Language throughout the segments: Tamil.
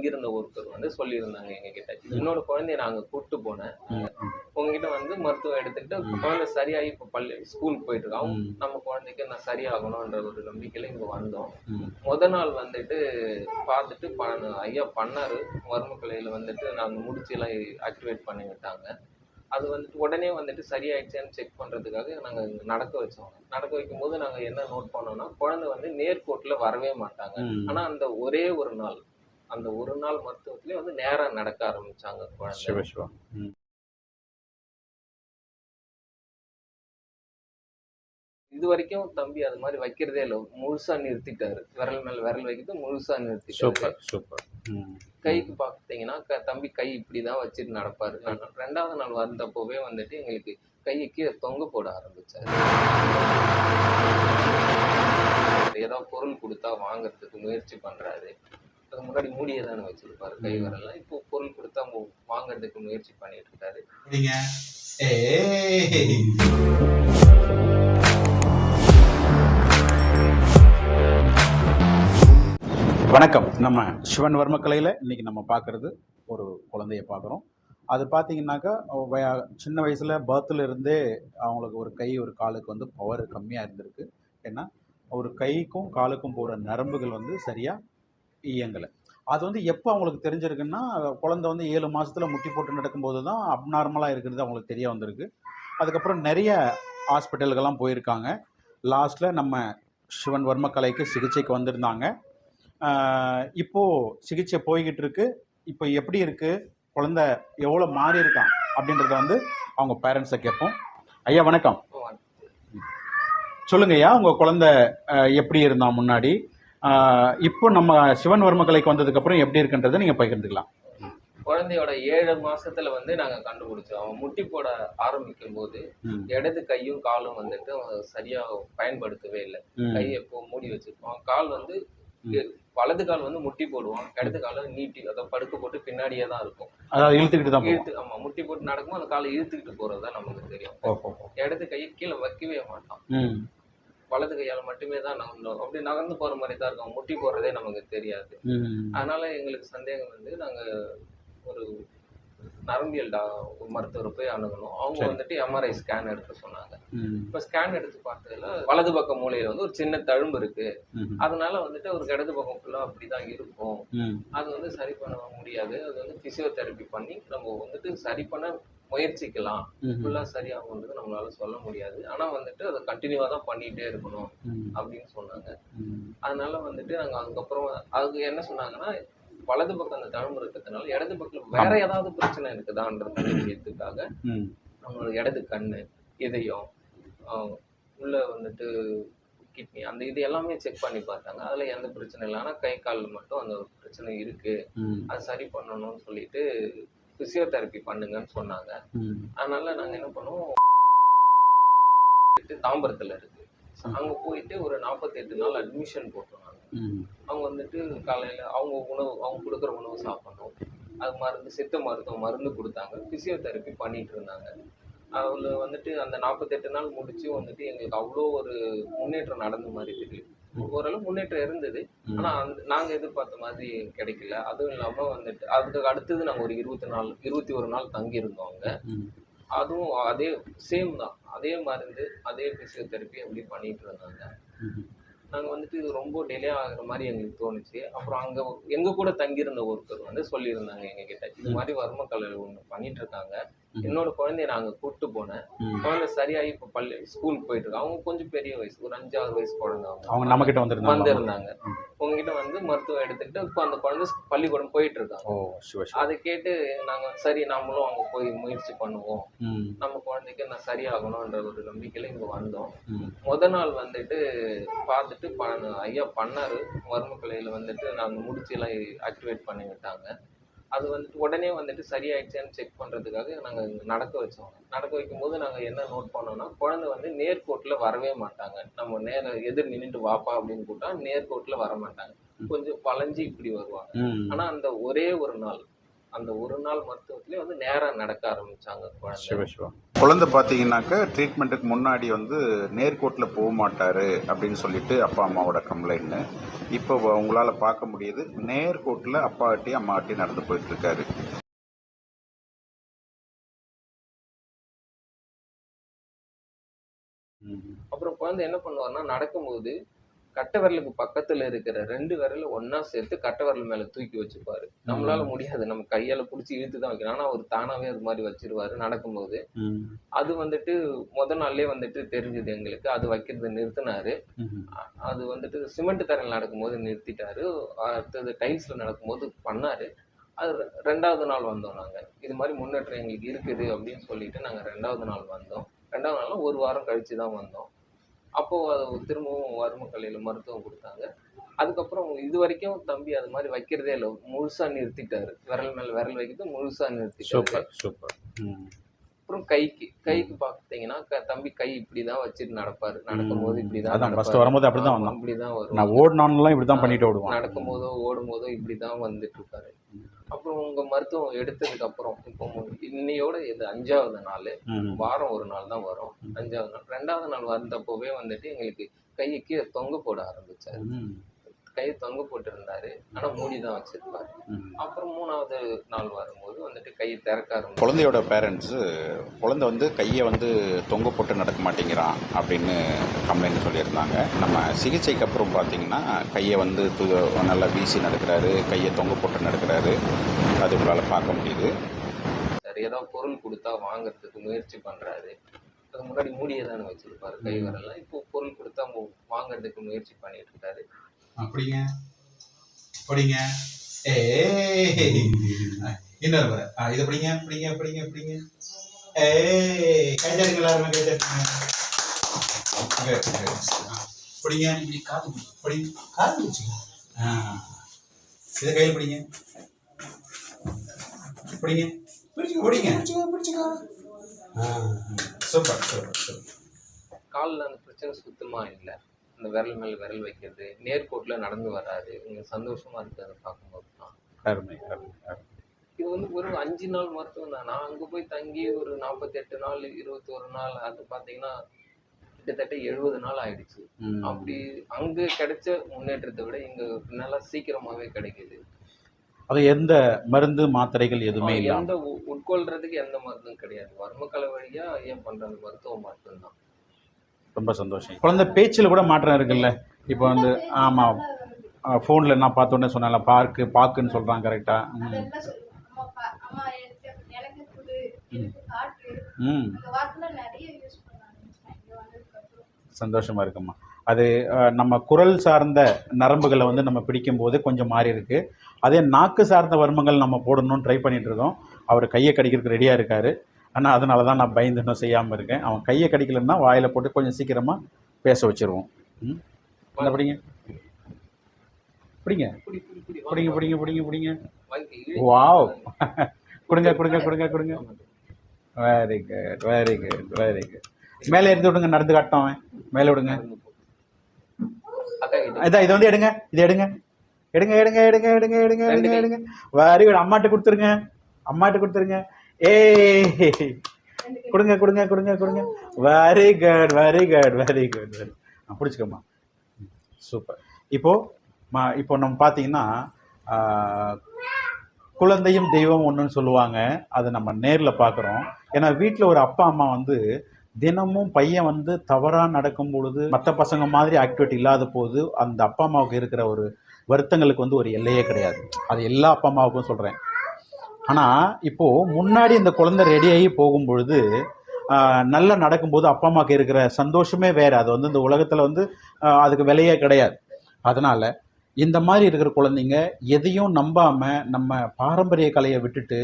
தங்கியிருந்த ஒருத்தர் வந்து சொல்லியிருந்தாங்க எங்க கிட்ட என்னோட குழந்தைய நாங்க கூப்பிட்டு போனேன். உங்ககிட்ட வந்து மருத்துவம் எடுத்துக்கிட்டு குழந்தை சரியாகி இப்போ பள்ளி ஸ்கூலுக்கு போயிட்டு இருக்கோம். நம்ம குழந்தைக்கு நான் சரியாகணுன்ற ஒரு நம்பிக்கையில இங்க வந்தோம். முத நாள் வந்துட்டு பார்த்துட்டு ப- ஐயா பண்ணாரு. மருமக்கலையில வந்துட்டு நாங்க முடிச்சு எல்லாம் ஆக்டிவேட் பண்ணி விட்டாங்க. அது வந்துட்டு உடனே வந்துட்டு சரியாயிடுச்சான்னு செக் பண்றதுக்காக நாங்க நடக்க வச்சோம். நடக்க வைக்கும் போது நாங்க என்ன நோட் பண்ணோம்னா குழந்தை வந்து நேர்கோட்டுல வரவே மாட்டாங்க. ம். ஆனா அந்த ஒரே ஒரு நாள் அந்த ஒரு நாள் மருத்துவத்திலே வந்து நேரா நடக்க ஆரம்பிச்சாங்க குழந்தை. இது வரைக்கும் தம்பி அது மாதிரி வைக்கிறதே இல்லை. முழுசா நிறுத்திட்டாரு. விரல் மேல விரல் வைக்கிறது முழுசா நிறுத்திட்டாரு. சூப்பர். கைக்கு பார்த்தீங்கன்னா க- தம்பி கை இப்படிதான் வச்சுட்டு நடப்பாரு. ரெண்டாவது நாள் வந்தப்போவே வந்துட்டு எங்களுக்கு கையை கீழே தொங்க போட ஆரம்பிச்சாரு. ஏதோ பொருள் கொடுத்தா வாங்குறதுக்கு முயற்சி பண்றாரு. அதுக்கு முன்னாடி மூடியே தானே வச்சிருப்பாரு கை வரலாம் இப்போ பொருள் கொடுத்தா மு- வாங்குறதுக்கு முயற்சி பண்ணிட்டு இருக்காரு நீங்க வணக்கம். நம்ம சிவன் வர்மக்கலையில் இன்னைக்கு நம்ம பார்க்குறது ஒரு குழந்தைய பார்க்குறோம். அது பார்த்தீங்கன்னாக்கா வய- சின்ன வயசில் பர்த்தில் இருந்தே அவங்களுக்கு ஒரு கை ஒரு காலுக்கு வந்து பவர் கம்மியாக இருந்திருக்கு. ஏன்னா ஒரு கைக்கும் காலுக்கும் போகிற நரம்புகள் வந்து சரியாக இயங்கலை. அது வந்து எப்போ அவங்களுக்கு தெரிஞ்சிருக்குன்னா குழந்தை வந்து ஏழு மாசத்துல முட்டி போட்டு நடக்கும்போது தான் அப்நார்மலாக இருக்கிறது அவங்களுக்கு தெரிய வந்திருக்கு. அதுக்கப்புறம் நிறைய ஹாஸ்பிட்டலுக்கெல்லாம் போயிருக்காங்க. லாஸ்ட்டில் நம்ம சிவன் வர்மக்கலைக்கு சிகிச்சைக்கு வந்திருந்தாங்க. ஆஹ் இப்போ சிகிச்சை போய்கிட்டு இருக்கு இப்போ எப்படி இருக்கு? குழந்தை எவ்வளோ மாறி இருக்கான் அப்படின்றத வந்து அவங்க பேரண்ட்ஸை கேட்போம். ஐயா வணக்கம். சொல்லுங்க ஐயா உங்க குழந்தை எப்படி இருந்தான் முன்னாடி? இப்போ நம்ம சிவன் வர்மக்கலைக்கு வந்ததுக்கு அப்புறம் எப்படி இருக்குன்றதை நீங்க பகிர்ந்துக்கலாம். குழந்தையோட ஏழு மாசத்துல வந்து நாங்க கண்டுபிடிச்சோம். அவன் முட்டி போட ஆரம்பிக்கும் போது இடது கையும் காலும் வந்துட்டு அவன் சரியா பயன்படுத்தவே இல்லை. கை எப்போ மூடி வச்சிருப்பான். கால் வந்து. வலது கால் வந்து முட்டி போடுவான். இடது கால நீட்டி அதை படுக்க போட்டு பின்னாடியே தான் இருக்கும். அதாவது இழுத்துக்கிட்டு தான் இழுத்து ஆமா முட்டி போட்டு நடக்கும்போது அந்த காலை இழுத்துக்கிட்டு போறது தான் நமக்கு தெரியும். இடது கையை கீழே வைக்கவே மாட்டான். வலது கையால மட்டுமே தான் நகர்ந்தோம் அப்படி நகர்ந்து போற மாதிரி தான் இருக்கும். முட்டி போடுறதே நமக்கு தெரியாது. அதனால எங்களுக்கு சந்தேகம் வந்து நாங்க ஒரு நரம்பியல் டா மருத்துவரை போய் அணுகணும். அவங்க. வந்துட்டு எம்ஆர்ஐ ஸ்கேன் எடுக்க சொன்னாங்க. இப்ப ஸ்கேன் எடுத்து பார்த்ததுல வலது பக்க மூலையில வந்து ஒரு சின்ன தழும்பு இருக்கு. அதனால வந்துட்டு அவருக்கு இடது பக்கம் ஃபுல்லா அப்படிதான் இருக்கும். அது வந்து சரி பண்ண முடியாது. அது வந்து பிசியோதெரப்பி பண்ணி நம்ம வந்துட்டு சரி பண்ண முயற்சிக்கலாம். ஃபுல்லா சரியாகுன்றது நம்மளால சொல்ல முடியாது. ஆனா வந்துட்டு அதை கண்டினியூவா தான் பண்ணிட்டே இருக்கணும் அப்படின்னு சொன்னாங்க. அதனால வந்துட்டு நாங்க அதுக்கப்புறம் அதுக்கு என்ன சொன்னாங்கன்னா வலது பக்கம் அந்த தழும்பு இருக்கிறதுனால இடது பக்கம் வேற ஏதாவது பிரச்சனை இருக்குதான்றது கண்டுபிடிக்கிறதுக்காக ம். நம்மளோட இடது கண்ணு இதயம் உள்ள வந்துட்டு கிட்னி அந்த இது எல்லாமே செக் பண்ணி பார்த்தாங்க. அதுல எந்த பிரச்சனை இல்லை. ஆனா கை கால் மட்டும் அந்த ஒரு பிரச்சனை இருக்கு. அது சரி பண்ணணும்னு சொல்லிட்டு பிசியோதெரப்பி பண்ணுங்கன்னு சொன்னாங்க. அதனால நாங்க என்ன பண்ணுவோம்? தாம்பரத்துல இருக்கு. அங்க போயிட்டு ஒரு 48 நாள் அட்மிஷன் போட்டோம் அவங்க வந்துட்டு காலையில அவங்க உணவு அவங்க கொடுக்குற உணவு சாப்பிடணும். அது மருந்து சித்த மருத்துவம் மருந்து கொடுத்தாங்க. பிசியோதெரப்பி பண்ணிட்டு இருந்தாங்க. அதுல வந்துட்டு அந்த 48 நாள் முடிச்சு வந்துட்டு எங்களுக்கு அவ்வளோ ஒரு முன்னேற்றம் நடந்த மாதிரி தெரியும் ஓரளவு முன்னேற்றம் இருந்தது. ஆனா அந்த நாங்க எதிர்பார்த்த மாதிரி கிடைக்கல. அதுவும் இல்லாம வந்துட்டு அதுக்கு அடுத்தது நாங்க ஒரு இருபத்தி நாள் இருபத்தி ஒரு நாள் தங்கி இருந்தோம் அங்க அதுவும் அதே சேம் தான். அதே மருந்து அதே பிசியோதெரப்பி அப்படி பண்ணிட்டு இருந்தாங்க. ம் நாங்க வந்துட்டு இது ரொம்ப டிலே ஆகுற மாதிரி எங்களுக்கு தோணுச்சு. அப்புறம் அங்க எங்க கூட தங்கியிருந்த ஒருத்தர் வந்து சொல்லியிருந்தாங்க எங்க கிட்ட இது மாதிரி வர்ம கலை ஒண்ணு பண்ணிட்டு இருக்காங்க. என்னோட குழந்தைய நாங்க கூப்பிட்டு போனேன். குழந்தை சரியாகி இப்போ பள்ளி ஸ்கூலுக்கு போயிட்டு இருக்காங்க அவங்க கொஞ்சம் பெரிய வயசு ஒரு அஞ்சாறு வயசு குழந்தை அவங்க. அவங்க நம்ம கிட்ட வந்திருந்தாங்க. வந்திருந்தாங்க. உங்ககிட்ட வந்து மருத்துவம் எடுத்துக்கிட்டு இப்போ அந்த குழந்தை பள்ளிக்கூடம் போயிட்டு இருக்காங்க அதை கேட்டு நாங்க சரி நாமளும் அங்க போய் முயற்சி பண்ணுவோம். நம்ம குழந்தைக்கு நான் சரியாகணும்ன்ற ஒரு நம்பிக்கையில இங்க வந்தோம். முத நாள் வந்துட்டு பார்த்துட்டு ஐயா பண்ணாரு. மருமக்கலையில வந்துட்டு நாங்க முடிச்சு எல்லாம் ஆக்டிவேட் பண்ணி விட்டாங்க. அது வந்துட்டு உடனே வந்துட்டு சரியாயிடுச்சான்னு செக் பண்றதுக்காக நாங்க நடக்க வச்சோம். நடக்க வைக்கும்போது நாங்க என்ன நோட் பண்ணோம்னா குழந்தை வந்து நேர்கோட்டுல வரவே மாட்டாங்க. நம்ம நேர எதிர் நின்னுட்டு வாப்பா அப்படின்னு கூப்பிட்டா நேர்கோட்டுல வர மாட்டாங்க கொஞ்சம் வளைஞ்சு இப்படி வருவாங்க. ம். ஆனா அந்த ஒரே ஒரு நாள் அந்த ஒரு நாள் மருத்துவத்திலே வந்து நேரா நடக்க ஆரம்பிச்சாங்க குழந்தை. சிவ சிவா. குழந்தை பார்த்தீங்கன்னாக்கா ட்ரீட்மெண்ட்டுக்கு முன்னாடி வந்து நேர்கோட்டில் போக மாட்டார் அப்படின்னு சொல்லிட்டு அப்பா அம்மாவோட கம்ப்ளைண்ட்டு இப்போ உங்களால் பார்க்க முடியுது நேர்கோட்டில் அப்பாகிட்டையும் அம்மாகிட்டையும் நடந்து போயிட்டுருக்காரு. அப்புறம் குழந்தை என்ன பண்ணுவாருன்னா நடக்கும்போது கட்டை விரலுக்கு பக்கத்துல இருக்கிற ரெண்டு விரல ஒண்ணா சேர்த்து கட்டை விரல் மேல தூக்கி வச்சுப்பாரு. நம்மளால முடியாது. நம்ம கையால புடிச்சு இழுத்து தான் வைக்கணும். ஆனா அவர் தானாவே அது மாதிரி வச்சிருவாரு நடக்கும்போது. அது வந்துட்டு முத நாள்லயே வந்துட்டு தெரிஞ்சது எங்களுக்கு. அது வைக்கிறது நிறுத்தினாரு. அது வந்துட்டு சிமெண்ட் தரையில் நடக்கும்போது நிறுத்திட்டாரு. அடுத்தது டைல்ஸ்ல நடக்கும்போது பண்ணாரு. அது ரெண்டாவது நாள் வந்தோம் நாங்க. இது மாதிரி முன்னேற்றம் எங்களுக்கு இருக்குது அப்படின்னு சொல்லிட்டு நாங்க ரெண்டாவது நாள் வந்தோம். ரெண்டாவது நாள் ஒரு வாரம் கழிச்சு தான் வந்தோம். அப்போ அது திரும்பவும் வறுமை கல்லையில மருத்துவம் கொடுத்தாங்க. அதுக்கப்புறம் இது வரைக்கும் தம்பி அது மாதிரி வைக்கிறதே இல்லை. முழுசா நிறுத்திட்டாரு. விரல் மேல விரல் வைக்கிறது முழுசா நிறுத்திட்டாரு. Super super. அப்புறம் கைக்கு கைக்கு பார்த்தீங்கன்னா க- தம்பி கை இப்படிதான் வச்சுட்டு நடப்பாரு. நடக்கும்போது இப்படிதான் அதான் ஃபர்ஸ்ட் நடப்பாரு. வரும்போது அப்படி தான் வந்தான். அப்படிதான் வரும். நான் ஓடினான்லாம் இப்படி தான் பண்ணிட்டு ஓடுவான். நடக்கும்போதோ ஓடும்போதோ இப்படிதான் வந்துட்டு இருக்காரு அப்புறம் உங்க மருத்துவம் எடுத்ததுக்கு அப்புறம் இப்போ இன்னையோட இது அஞ்சாவது நாள். வாரம் ஒரு நாள் தான் வரும். அஞ்சாவது நாள். ரெண்டாவது நாள் வந்தப்போவே வந்துட்டு எங்களுக்கு கையை கீழே தொங்க போட ஆரம்பிச்சாரு. கையை தொங்க போட்டு இருந்தாரு ஆனா மூடி தான் வச்சிருப்பாரு. அப்புறம் மூணாவது நாள் வரும்போது வந்துட்டு கையை திறக்க குழந்தையோட பேரண்ட்ஸு குழந்தை வந்து கையை வந்து தொங்க போட்டு நடக்க மாட்டேங்கிறான் அப்படின்னு கம்ப்ளைண்ட் சொல்லியிருந்தாங்க. நம்ம சிகிச்சைக்கு அப்புறம் பார்த்தீங்கன்னா கையை வந்து நல்லா வீசி நடக்கிறாரு கையை தொங்க போட்டு நடக்கிறாரு. அது உங்களால் பார்க்க முடியுது. சார் ஏதாவது பொருள் கொடுத்தா வாங்குறதுக்கு முயற்சி பண்றாரு. அதுக்கு முன்னாடி மூடியே தானே வச்சிருப்பாரு கை வரலாம் இப்போ பொருள் கொடுத்தா வாங்குறதுக்கு முயற்சி பண்ணிட்டு இருக்காரு. அப்படிங்க. அப்படிங்க. ஏ இன்னொரு முறை. இதை படிங்க படிங்க படிங்க படிங்க. ஏ கைதாருங்க எல்லாருமே கைதாருங்க படிங்க. இப்படி காது படிங்க காது பிடிச்சிங்க இதை கையில் படிங்க. படிங்க. பிடிச்சிக்க படிங்க. பிடிச்சிக்க பிடிச்சிக்க. Super super super. காலில் அந்த பிரச்சனை சுத்தமாக இல்லை. அந்த விரல் மேல விரல் வைக்கிறது நேர்கோட்டுல நடந்து வராரு இங்க சந்தோஷமா இருக்கு அதை பார்க்கும்போது தான். அருமை அருமை அருமை. இது வந்து ஒரு அஞ்சு நாள் மருத்துவம் தான். நான் அங்க போய் தங்கி ஒரு நாற்பத்தெட்டு நாள் இருபத்தொரு நாள் அது பார்த்தீங்கன்னா கிட்டத்தட்ட எழுபது நாள் ஆயிடுச்சு. அப்படி அங்க கிடைச்ச முன்னேற்றத்தை விட இங்க நல்லா சீக்கிரமாவே கிடைக்குது. அது எந்த மருந்து மாத்திரைகள் எதுவுமே ஆ, இல்லாமல் எந்த உட்கொள்றதுக்கு எந்த மருந்தும் கிடையாது. வர்மக்கலை வழியா ஏன் பண்ற அந்த மருத்துவம் மட்டும்தான். ரொம்ப சந்தோஷம். குழந்தை பேச்சில் கூட மாற்றம் இருக்குல்ல? இப்போ வந்து ஆமாம் ஃபோனில் என்ன பார்த்தோன்னே சொன்னால பார்க்கு பார்க்குன்னு சொல்கிறான் கரெக்டாக ம். சந்தோஷமாக இருக்குமா அது நம்ம குரல் சார்ந்த நரம்புகளை வந்து நம்ம பிடிக்கும்போது கொஞ்சம் மாறி இருக்கு. அதே நாக்கு சார்ந்த வர்மங்கள் நம்ம போடணும்னு ட்ரை பண்ணிட்டு இருக்கோம். அவர் கையை கடிக்கிறதுக்கு ரெடியாக இருக்காரு. ஆனால் அதனால தான் நான் பயந்து இன்னும் செய்யாமல் இருக்கேன். அவன் கையை கடிக்கலன்னா வாயில் போட்டு கொஞ்சம் சீக்கிரமாக பேச வச்சிருவோம். ம்? பிடிங்க? பிடிங்க. பிடிங்க பிடிங்க பிடிங்க பிடிங்க. வாவ். கொடுங்க கொடுங்க கொடுங்க கொடுங்க. Very good very good very good மேலே எடுத்து விடுங்க நடந்து காட்டும் அவன். மேலே விடுங்க. இதான் இது வந்து எடுங்க இது எடுங்க. எடுங்க எடுங்க எடுங்க எடுங்க எடுங்க எடுங்க எடுங்க. வெரி குட் அம்மாட்ட கொடுத்துருங்க. அம்மாட்ட கொடுத்துருங்க. ஏய். கொடுங்க கொடுங்க கொடுங்க கொடுங்க. Very good very good very good very பிடிச்சிக்கம்மா. Super இப்போது மா இப்போ நம்ம பார்த்தீங்கன்னா குழந்தையும் தெய்வம் ஒன்றுன்னு சொல்லுவாங்க. அதை நம்ம நேரில் பார்க்குறோம். ஏன்னா வீட்டில் ஒரு அப்பா அம்மா வந்து தினமும் பையன் வந்து தவறாக நடக்கும் பொழுது மற்ற பசங்க மாதிரி ஆக்டிவிட்டி இல்லாத போது அந்த அப்பா அம்மாவுக்கு இருக்கிற ஒரு வருத்தங்களுக்கு வந்து ஒரு எல்லையே கிடையாது. அது எல்லா அப்பா அம்மாவுக்கும் சொல்கிறேன் ஆனால் இப்போது முன்னாடி இந்த குழந்தை ரெடியாகி போகும்பொழுது நல்லா நடக்கும்போது அப்பா அம்மாவுக்கு இருக்கிற சந்தோஷமே வேறு. அது வந்து இந்த உலகத்தில் வந்து அதுக்கு விலையே கிடையாது. அதனால் இந்த மாதிரி இருக்கிற குழந்தைங்க எதையும் நம்பாமல் நம்ம பாரம்பரிய கலையை விட்டுட்டு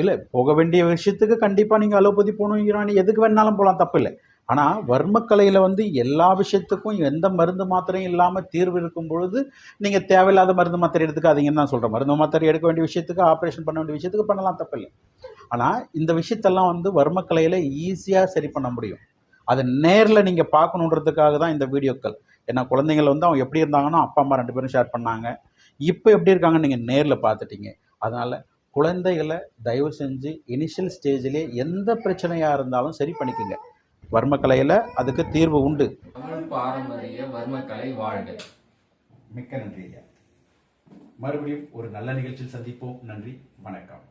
இல்லை போக வேண்டிய விஷயத்துக்கு கண்டிப்பாக நீங்கள் அலோபதி போகணும் ஈரானி எதுக்கு வேணாலும் போகலாம் தப்பு இல்லை ஆனால் வர்மக்கலையில் வந்து எல்லா விஷயத்துக்கும் எந்த மருந்து மாத்திரையும் இல்லாமல் தீர்வு இருக்கும் பொழுது நீங்கள் தேவையில்லாத மருந்து மாத்திரை எடுத்துக்காதீங்கன்னு தான் சொல்கிறேன் மருந்து மாத்திரை எடுக்க வேண்டிய விஷயத்துக்கு ஆப்ரேஷன் பண்ண வேண்டிய விஷயத்துக்கு பண்ணலாம் தப்பில்லை. ஆனால் இந்த விஷயத்தெல்லாம் வந்து வர்மக்கலையில் ஈஸியாக சரி பண்ண முடியும். அதை நேரில் நீங்கள் பார்க்கணுன்றதுக்காக தான் இந்த வீடியோக்கள். ஏன்னா குழந்தைங்கள் வந்து அவங்க எப்படி இருந்தாங்கன்னா அப்பா அம்மா ரெண்டு பேரும் ஷேர் பண்ணாங்க. இப்போ எப்படி இருக்காங்கன்னு நீங்கள் நேரில் பார்த்துட்டீங்க. அதனால் குழந்தைகளை தயவு செஞ்சு இனிஷியல் ஸ்டேஜிலே எந்த பிரச்சனையாக இருந்தாலும் சரி பண்ணிக்கோங்க. வர்மக்கலையில் அதுக்கு தீர்வு உண்டு. தமிழ் பாரம்பரிய வர்மக்கலை வாழ்க. மிக்க நன்றி ஐயா மறுபடியும் ஒரு நல்ல நிகழ்ச்சியில் சந்திப்போம். நன்றி. வணக்கம்.